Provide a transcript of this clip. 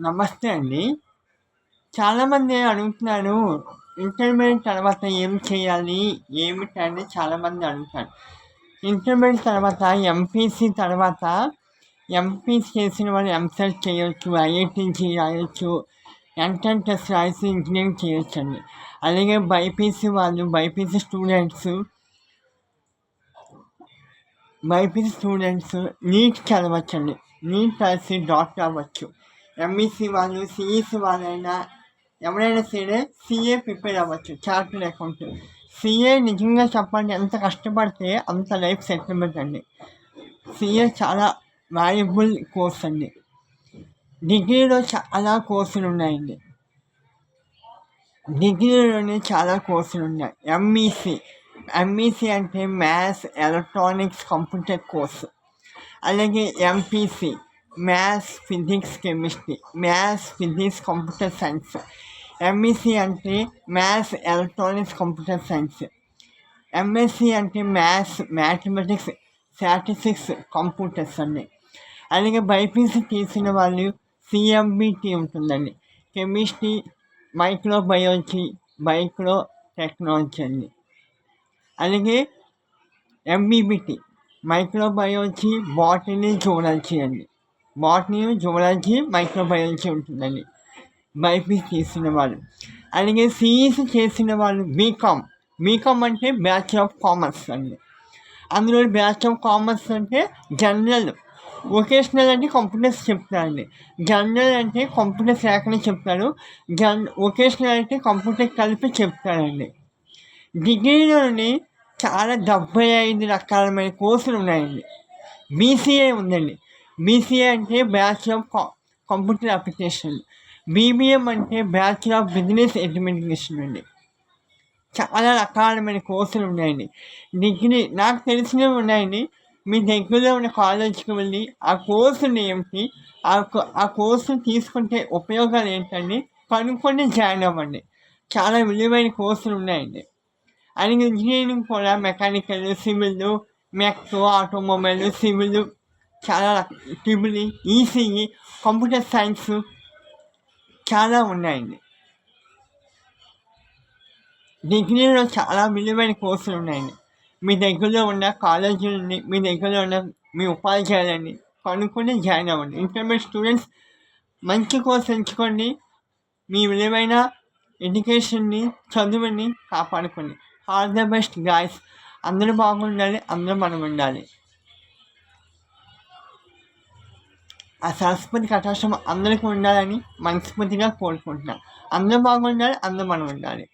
నమస్తే అండి. చాలామంది అడుగుతున్నారు ఇంటర్మీడియట్ తర్వాత ఏం చేయాలి? ఏమిటని చాలామంది అడుగుతారు. ఇంటర్మీడియట్ తర్వాత ఎంపీసీ తర్వాత ఎంపీసీ చేసిన వాళ్ళు ఎంసెట్ చేయొచ్చు ఐఐటీసీ రాయొచ్చు ఎంట్రన్స్ టెస్ట్ రాసి ఇంజనీరింగ్ చేయొచ్చు అండి. అలాగే బైపీసీ వాళ్ళు BiPC students BiPC students NEET చదవచ్చండి. NEET రాసి డాక్టర్ అవ్వచ్చు ఎంఈసీ వాళ్ళు సిఈసీ వాళ్ళైనా ఎవరైనా సరే సిఏ ప్రిపేర్ అవ్వచ్చు చార్టెడ్ అకౌంట్ సిఏ నిజంగా చెప్పండి ఎంత కష్టపడితే అంత లైఫ్ సెటిల్మెంట్ అండి. సిఏ చాలా వాల్యుబుల్ కోర్స్ అండి. డిగ్రీలో చాలా కోర్సులు ఉన్నాయండి. డిగ్రీలోనే చాలా కోర్సులు ఉన్నాయి. ఎంఈసీ ఎంఈసీ అంటే మ్యాథ్స్ ఎలక్ట్రానిక్స్ కంప్యూటర్ కోర్సు. అలాగే MPC maths physics chemistry maths physics computer science. MEC అంటే maths electronics computer science. MSc అంటే మ్యాథ్స్ మ్యాథమెటిక్స్ స్టాటిస్టిక్స్ కంప్యూటర్స్ అండి అలాగే బైపీసీ తీసిన వాళ్ళు సిఎంబిటీ ఉంటుందండి. కెమిస్ట్రీ మైక్రోబయాలజీ మైక్రో టెక్నాలజీ అండి. అలాగే ఎంబీబీటీ మైక్రోబయాలజీ బాటనీ చూడాల్సి అండి. బాటనీ జూలాలజీ మైక్రోబయాలజీ ఉంటుందండి. బైపీసీ చేసిన వాళ్ళు అలాగే సిఈసి చేసిన వాళ్ళు బీకామ్ బీకామ్ అంటే బ్యాచ్ ఆఫ్ కామర్స్ అండి. అందులో బ్యాచ్ ఆఫ్ కామర్స్ అంటే జనరల్ వొకేషనల్ అంటే కంప్యూటర్స్ చెప్తారండి జనరల్ అంటే కంప్యూటర్స్ లేకుండా చెప్తారు జన్ వొకేషనల్ అంటే కంప్యూటర్ కలిపి చెప్తారండి డిగ్రీలోని చాలా డెబ్బై ఐదు రకాలమైన కోర్సులు ఉన్నాయండి. బీసీఏ ఉందండి. బీసీఏ అంటే bachelor of computer application BBM అంటే బ్యాచులర్ ఆఫ్ బిజినెస్ అడ్మినిస్ట్రేషన్ అండి. చాలా రకాలమైన కోర్సులు ఉన్నాయండి. డిగ్రీ నాకు తెలిసినవి ఉన్నాయండి. మీ దగ్గరలో ఉన్న కాలేజీకి వెళ్ళి ఆ కోర్సుని ఏమిటి ఆ ఆ కోర్సును తీసుకుంటే ఉపయోగాలు ఏంటండి? కనుక్కొని జాయిన్ అవ్వండి. చాలా విలువైన కోర్సులు ఉన్నాయండి. అలాగే ఇంజనీరింగ్ కూడా mechanical civil mech automobile civil చాలా ట్రిపుల్ ఈసీఈ కంప్యూటర్ సైన్స్ చాలా ఉన్నాయండి. డిగ్రీలో చాలా విలువైన కోర్సులు ఉన్నాయండి. మీ దగ్గరలో ఉన్న కాలేజీలని మీ దగ్గరలో ఉన్న మీ ఉపాధ్యాయులని కనుక్కొని జాయిన్ అవ్వండి. ఇంటర్మీడియట్ స్టూడెంట్స్ మంచి కోర్స్ ఎంచుకోండి. మీ విలువైన ఎడ్యుకేషన్ని చదువుని కాపాడుకోండి. All the best guys. అందరూ బాగుండాలి అందరూ మనం ఉండాలి ఆ సరస్వతి కటాక్షం అందరికీ ఉండాలని మనస్ఫూర్తిగా కోరుకుంటున్నాను అందరూ బాగుండాలి అందరూ మనం ఉండాలి.